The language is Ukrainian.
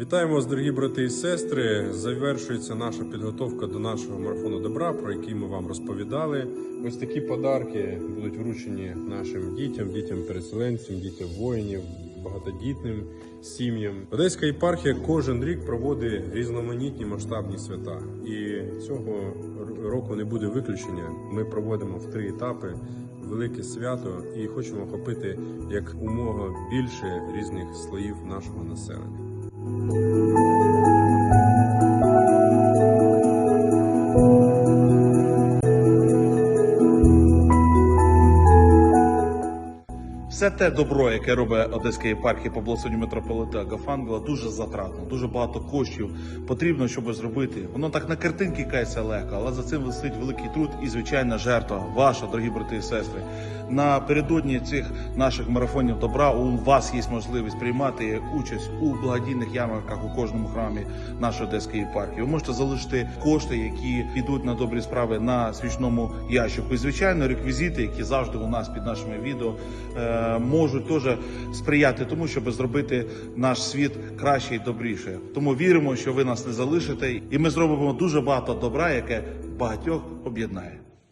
Вітаємо вас, дорогі брати і сестри. Завершується наша підготовка до нашого марафону добра, про який ми вам розповідали. Ось такі подарки будуть вручені нашим дітям, дітям-переселенцям, дітям воїнів, багатодітним сім'ям. Одеська єпархія кожен рік проводить різноманітні масштабні свята, і цього року не буде виключення. Ми проводимо в три етапи велике свято і хочемо охопити як умога більше різних слоїв нашого населення. Thank you. Все те добро, яке робить Одеська єпархія по благословенню митрополита Гафангела, дуже затратно, дуже багато коштів потрібно, щоб зробити. Воно так на картинки кається легко, але за цим висить великий труд і звичайна жертва, ваша, дорогі брати і сестри. Напередодні цих наших марафонів добра у вас є можливість приймати участь у благодійних ярмарках у кожному храмі нашої Одеської єпархії. Ви можете залишити кошти, які підуть на добрі справи на свічному ящику. І звичайно, реквізити, які завжди у нас під нашими відео, е, можуть теж сприяти тому, щоб зробити наш світ краще і добріше. Тому віримо, що ви нас не залишите, і ми зробимо дуже багато добра, яке багатьох об'єднає.